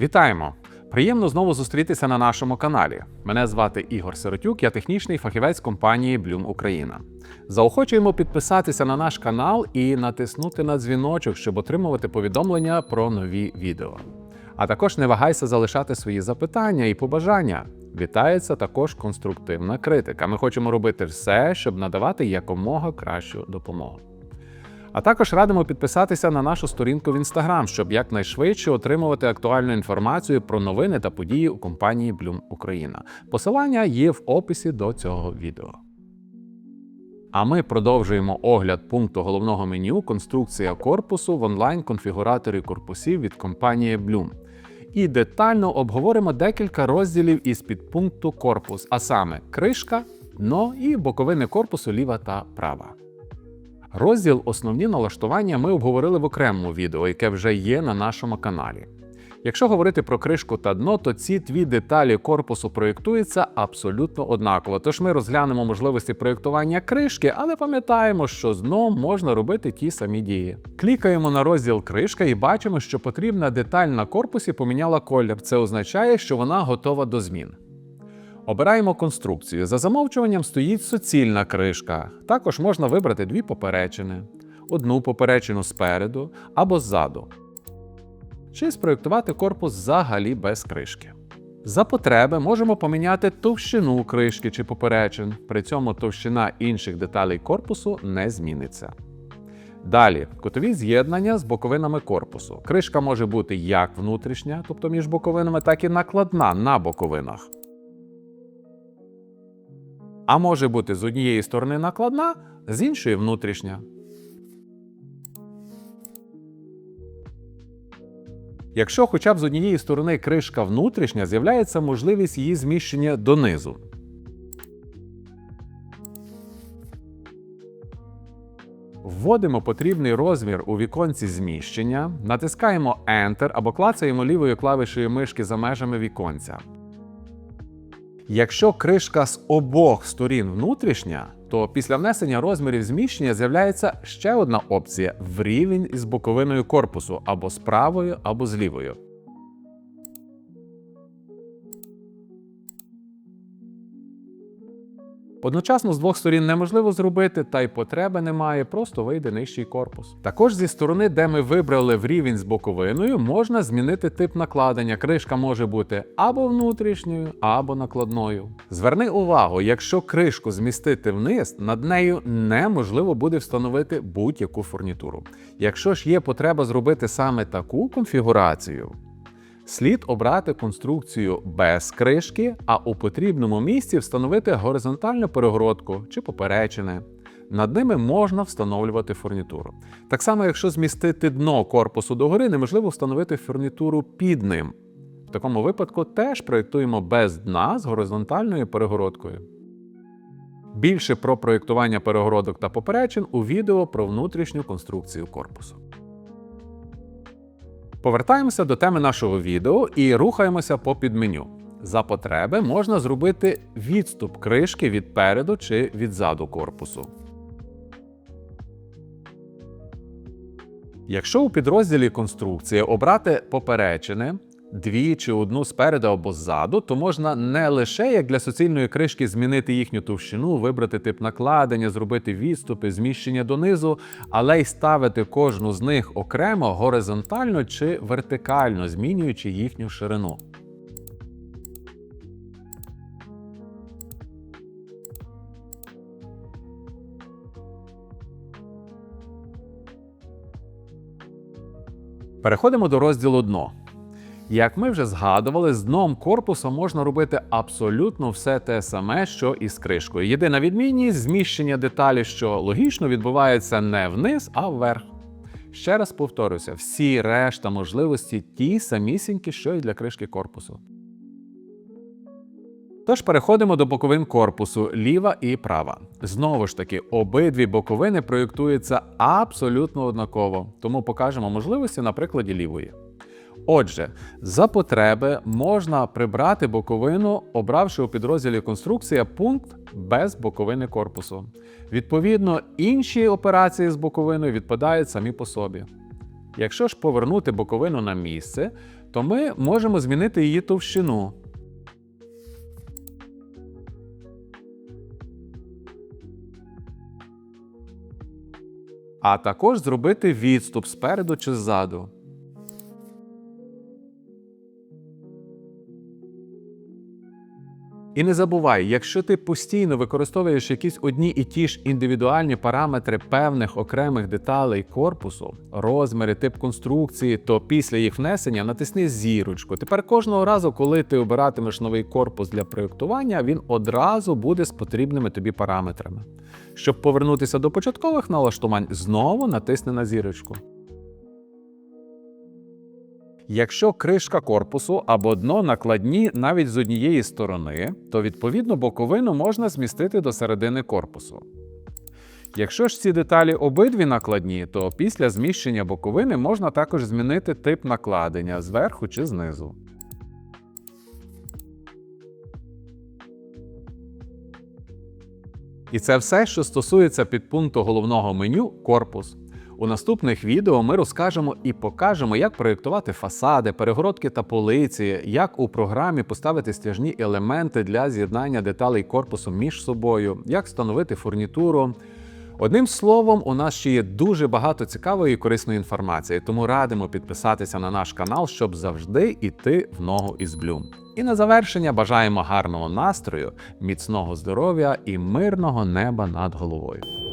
Вітаємо! Приємно знову зустрітися на нашому каналі. Мене звати Ігор Сиротюк, я технічний фахівець компанії Bloom Україна. Заохочуємо підписатися на наш канал і натиснути на дзвіночок, щоб отримувати повідомлення про нові відео. А також не вагайся залишати свої запитання і побажання. Вітається також конструктивна критика. Ми хочемо робити все, щоб надавати якомога кращу допомогу. А також радимо підписатися на нашу сторінку в Instagram, щоб якнайшвидше отримувати актуальну інформацію про новини та події у компанії Bloom Україна. Посилання є в описі до цього відео. А ми продовжуємо огляд пункту головного меню конструкція корпусу в онлайн-конфігураторі корпусів від компанії Bloom. І детально обговоримо декілька розділів із підпункту корпус, а саме кришка, дно і боковини корпусу ліва та права. Розділ Основні налаштування ми обговорили в окремому відео, яке вже є на нашому каналі. Якщо говорити про кришку та дно, то ці дві деталі корпусу проєктуються абсолютно однаково. Тож ми розглянемо можливості проєктування кришки, але пам'ятаємо, що з дном можна робити ті самі дії. Клікаємо на розділ кришка і бачимо, що потрібна деталь на корпусі поміняла колір. Це означає, що вона готова до змін. Обираємо конструкцію. За замовчуванням стоїть суцільна кришка. Також можна вибрати дві поперечини: одну поперечину спереду або ззаду. Чи спроєктувати корпус взагалі без кришки. За потреби можемо поміняти товщину кришки чи поперечин, при цьому товщина інших деталей корпусу не зміниться. Далі кутові з'єднання з боковинами корпусу. Кришка може бути як внутрішня, тобто між боковинами, так і накладна на боковинах а може бути з однієї сторони накладна, з іншої внутрішня. Якщо хоча б з однієї сторони кришка внутрішня, з'являється можливість її зміщення донизу. Вводимо потрібний розмір у віконці зміщення, натискаємо Enter або клацаємо лівою клавішею мишки за межами віконця. Якщо кришка з обох сторін внутрішня, то після внесення розмірів зміщення з'являється ще одна опція в рівень із боковиною корпусу або з правою, або з лівою. Одночасно з двох сторін неможливо зробити, та й потреби немає, просто вийде нижчий корпус. Також зі сторони, де ми вибрали в рівень з боковиною, можна змінити тип накладення. Кришка може бути або внутрішньою, або накладною. Зверни увагу, якщо кришку змістити вниз, над нею неможливо буде встановити будь-яку фурнітуру. Якщо ж є потреба зробити саме таку конфігурацію, Слід обрати конструкцію без кришки, а у потрібному місці встановити горизонтальну перегородку чи поперечини. Над ними можна встановлювати фурнітуру. Так само, якщо змістити дно корпусу догори, неможливо встановити фурнітуру під ним. В такому випадку теж проєктуємо без дна з горизонтальною перегородкою. Більше про проєктування перегородок та поперечин у відео про внутрішню конструкцію корпусу. Повертаємося до теми нашого відео і рухаємося по підменю. За потреби можна зробити відступ кришки від переду чи відзаду корпусу. Якщо у підрозділі конструкції обрати поперечини, дві чи одну спереду або ззаду, то можна не лише як для суцільної кришки змінити їхню товщину, вибрати тип накладення, зробити відступи, зміщення донизу, але й ставити кожну з них окремо горизонтально чи вертикально, змінюючи їхню ширину. Переходимо до розділу дно. Як ми вже згадували, з дном корпусу можна робити абсолютно все те саме, що і з кришкою. Єдина відмінність зміщення деталі, що логічно відбувається не вниз, а вверх. Ще раз повторюся, всі решта можливості ті самісінькі, що й для кришки корпусу. Тож переходимо до боковин корпусу ліва і права. Знову ж таки, обидві боковини проєктуються абсолютно однаково, тому покажемо можливості на прикладі лівої. Отже, за потреби можна прибрати боковину, обравши у підрозділі конструкція пункт без боковини корпусу. Відповідно, інші операції з боковиною відпадають самі по собі. Якщо ж повернути боковину на місце, то ми можемо змінити її товщину. А також зробити відступ спереду чи ззаду. І не забувай, якщо ти постійно використовуєш якісь одні і ті ж індивідуальні параметри певних окремих деталей корпусу, розміри, тип конструкції, то після їх внесення натисни зірочку. Тепер кожного разу, коли ти обиратимеш новий корпус для проєктування, він одразу буде з потрібними тобі параметрами. Щоб повернутися до початкових налаштувань, знову натисни на зірочку. Якщо кришка корпусу або дно накладні навіть з однієї сторони, то відповідно боковину можна змістити до середини корпусу. Якщо ж ці деталі обидві накладні, то після зміщення боковини можна також змінити тип накладення зверху чи знизу. І це все, що стосується підпункту головного меню корпус. У наступних відео ми розкажемо і покажемо, як проєктувати фасади, перегородки та полиці, як у програмі поставити стяжні елементи для з'єднання деталей корпусу між собою, як встановити фурнітуру. Одним словом, у нас ще є дуже багато цікавої і корисної інформації, тому радимо підписатися на наш канал, щоб завжди йти в ногу із Bloom. І на завершення бажаємо гарного настрою, міцного здоров'я і мирного неба над головою.